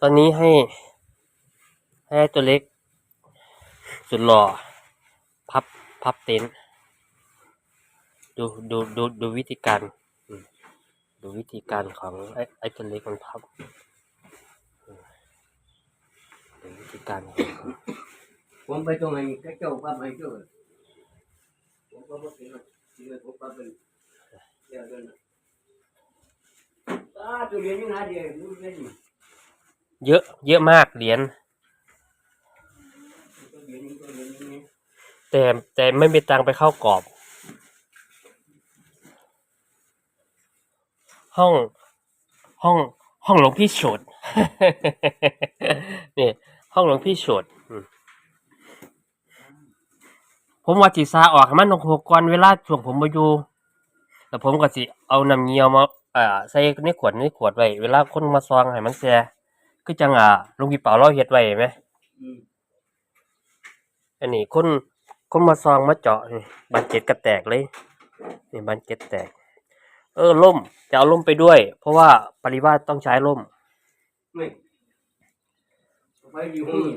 ตอนนี้ให้ให้ตัวเล็ก สุดหล่อ พับพับเต็นท์ดูดูดูดูวิธีการอืมดูวิธีการของไอ้ไอ้ตัวเล็กมันพับอืมดูวิธีการของเขาผมไปตรงไหนก็เจ้าปั๊บให้เจ้าผมก็บ่เป็นหรอกสิเลยผมปั๊บเป็นเดี๋ยวเดินนะอ่าตัวเรียนอยู่นะเดี๋ยวรู้เรียนอยู่ เยอะ เยอะมากเหรียญแต่แต่ไม่มีตังไปเข้ากรอบ ห้องห้องห้องหลวงพี่โฉดนี่ห้องหลวงพี่โฉดผมว่าจีซาออกห้มันหกก่อนเวลาช่วงผมมาอยู่แต่ผมก็สิเอาน้ำเงี้ยวมาอ่าใส่ในขวดในขวดไว้เวลาคนมาซองให้มันแซ่ คือจังอะหลุงพี่เปาเราเฮ็ดไว้ไหมอืมอันนี้คนคนมาซองมาเจาะนี่บานเกล็ดกระแตกเลยนี่บานเกล็ดแตก เออล่มจะเอาล่มไปด้วย เพราะว่าปริวาสต้องใช้ล่มไม่ไปอยู่ห้องนี่